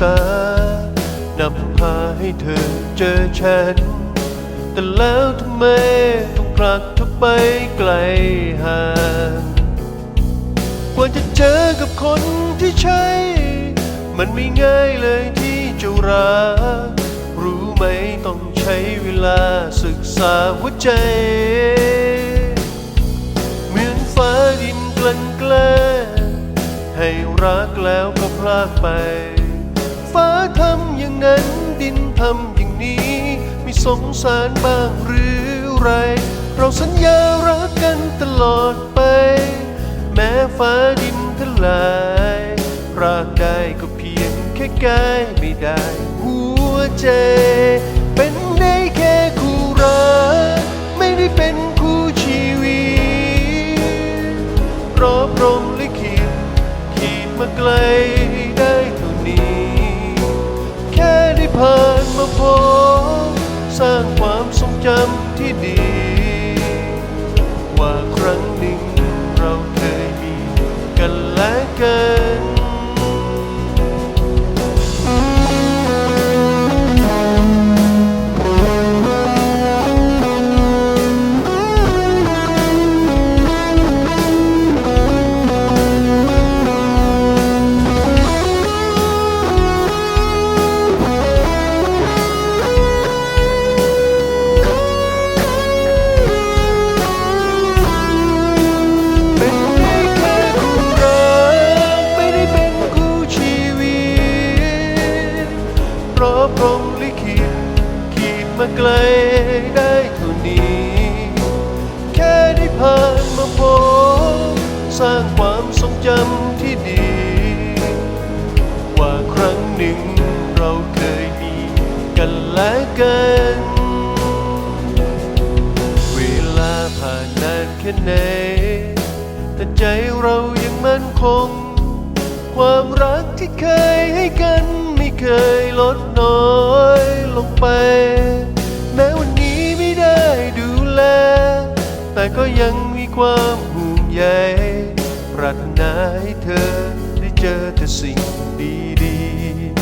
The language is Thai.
ฟ้านำพาให้เธอเจอฉัน แต่แล้วทำไมต้องผลักเธอไปไกลห่างกว่าจะเจอกับคนที่ใช่ มันไม่ง่ายเลยที่จะรัก รู้ไหมต้องใช้เวลาศึกษาหัวใจ เหมือนฟ้าดินกลั่นแกล้งให้รักแล้วก็พลากไป ฟ้าทำอย่างนั้นดินทำอย่างนี้ ไม่สงสารบ้างหรือไร เราสัญญารักกันตลอดไป แม้ฟ้าดินทลายรักได้ก็เพียงแค่กายไม่ได้ หัวใจ เป็นได้แค่คู่รักไม่ได้เป็นคู่ชีวิตรอบรมลิขิตขีดมาไกล มาไกลได้เท่านี้ แค่ได้ผ่านมาพบสร้างความทรงจำที่ดี ว่าครั้งหนึ่งเราเคยมีกันและกัน เวลาผ่านนานแค่ไหน แต่ใจเรายังมั่นคง ความรักที่เคยให้กันไม่เคยลดน้อยลงไป ก็ยังมีความห่วงใยปรารถนาให้เธอได้เจอแต่สิ่งดีๆ